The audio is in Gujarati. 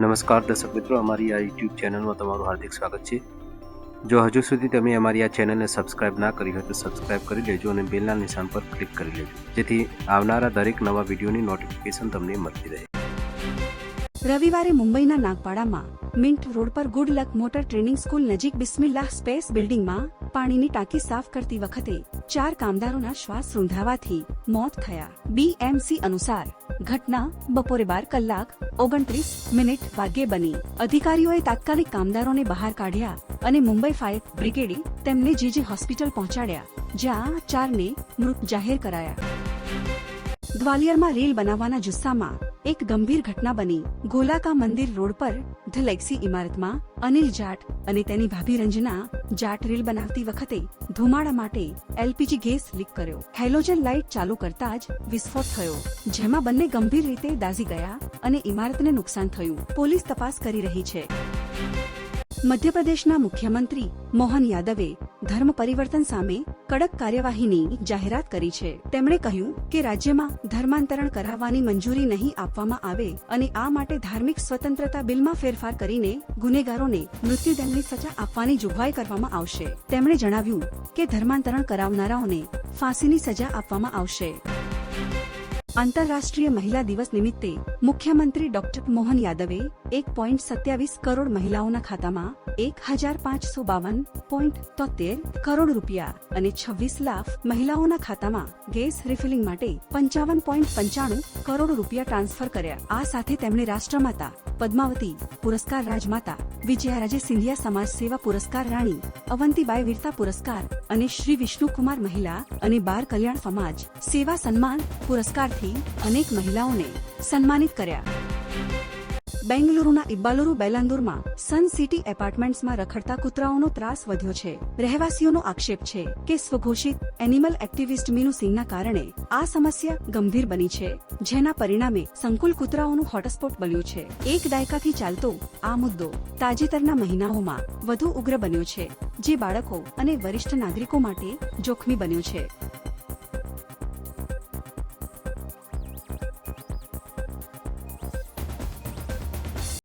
નમસ્કાર દર્શક મિત્રો, અમારી આ યુટ્યુબ ચેનલમાં તમારું હાર્દિક સ્વાગત છે. જો હજુ સુધી તમે અમારી આ ચેનલને સબસ્ક્રાઇબ ના કરી હોય તો સબસ્ક્રાઇબ કરી લેજો અને બેલના નિશાન પર ક્લિક કરી લેજો. જેથી આવનારા દરેક નવા વિડીયોની નોટિફિકેશન તમને મળતી રહે. રવિવારે મુંબઈના નાગપાડામાં મિન્ટ રોડ પર good luck motor training school નજીક બિસ્મિલ્લાહ સ્પેસ બિલ્ડિંગમાં પાણીની ટાંકી સાફ કરતી વખતે ચાર કામદારોના શ્વાસ રૂંધાવાથી મોત થયા. બીએમસી અનુસાર ઘટના બપોરે બાર કલાક ઓગણત્રીસ મિનિટ વાગ્યે બની. અધિકારીઓએ તાત્કાલિક કામદારોને બહાર કાઢ્યા અને મુંબઈ ફાયર બ્રિગેડે તેમને જીજી હોસ્પિટલ પહોંચાડ્યા, જ્યાં ચારને મૃત જાહેર કરાયા. ગ્વાલિયરમાં રેલ બનાવવાના જુસ્સામાં એક ગંભીર ઘટના બની. ગોલાકા મંદિર રોડ પર ધ લેક્સી ઇમારતમાં અનિલ જાટ અને તેની ભાભી રંજના જાટ રેલ બનાવતી વખતે ધુમાડા માટે એલપીજી ગેસ લીક કર્યો. હેલોજન લાઇટ ચાલુ કરતા જ વિસ્ફોટ થયો. જેમાં બંને ગંભીર રીતે દાઝી ગયા અને ઇમારતને નુકસાન થયું. પોલીસ તપાસ કરી રહી છે. મધ્યપ્રદેશના મુખ્યમંત્રી મોહન યાદવે ધર્મ પરિવર્તન સામે કડક કાર્યવાહીની જાહેરાત કરી છે. તેમણે કહ્યું કે રાજ્યમાં ધર્માંતરણ કરાવવાની મંજૂરી નહીં આપવામાં આવે અને આ માટે ધાર્મિક સ્વતંત્રતા બિલમાં ફેરફાર કરીને ગુનેગારોને મૃત્યુદંડની સજા આપવાની જોગવાઈ કરવામાં આવશે. તેમણે જણાવ્યું કે ધર્માંતરણ કરાવનારાઓને ફાંસીની સજા આપવામાં આવશે. આંતરરાષ્ટ્રીય મહિલા દિવસ નિમિત્તે મુખ્યમંત્રી ડોક્ટર મોહન યાદવે એક પોઈન્ટ સત્યાવીસ કરોડ મહિલાઓના ખાતામાં એક હજાર પાંચસો બાવન પોઈન્ટ તોતેર કરોડ રૂપિયા અને છવ્વીસ લાખ મહિલાઓના ખાતામાં ગેસ રિફિલિંગ માટે પંચાવન પોઈન્ટ પંચાણું કરોડ રૂપિયા ટ્રાન્સફર કર્યા. આ સાથે તેમણે રાષ્ટ્રમાતા પદ્માવતી પુરસ્કાર રાજમાતા વિજયારાજે સિંધિયા સમાજ સેવા પુરસ્કાર રાણી, અવંતીબાઈ વીરતા પુરસ્કાર અને શ્રી વિષ્ણુકુમાર મહિલા અને બાળ કલ્યાણ સમાજ સેવા સન્માન પુરસ્કારથી અનેક મહિલાઓને સન્માનિત કર્યા. બેંગલુરુના ઇબ્બાલુરુ બેલાંદુરમાં સન સિટી એપાર્ટમેન્ટ્સમાં રખડતા કૂતરાઓનો ત્રાસ વધ્યો છે. રહેવાસીઓનો આક્ષેપ છે કે સ્વઘોષિત એનિમલ એક્ટિવિસ્ટ મીનુ સિંહના કારણે આ સમસ્યા ગંભીર બની છે, જેના પરિણામે સંકુલ કૂતરાઓનું હોટસ્પોટ બન્યું છે. એક દાયકાથી ચાલતો આ મુદ્દો તાજેતરના મહિનાઓમાં વધુ ઉગ્ર બન્યો છે, જે બાળકો અને વરિષ્ઠ નાગરિકો માટે જોખમી બન્યો છે.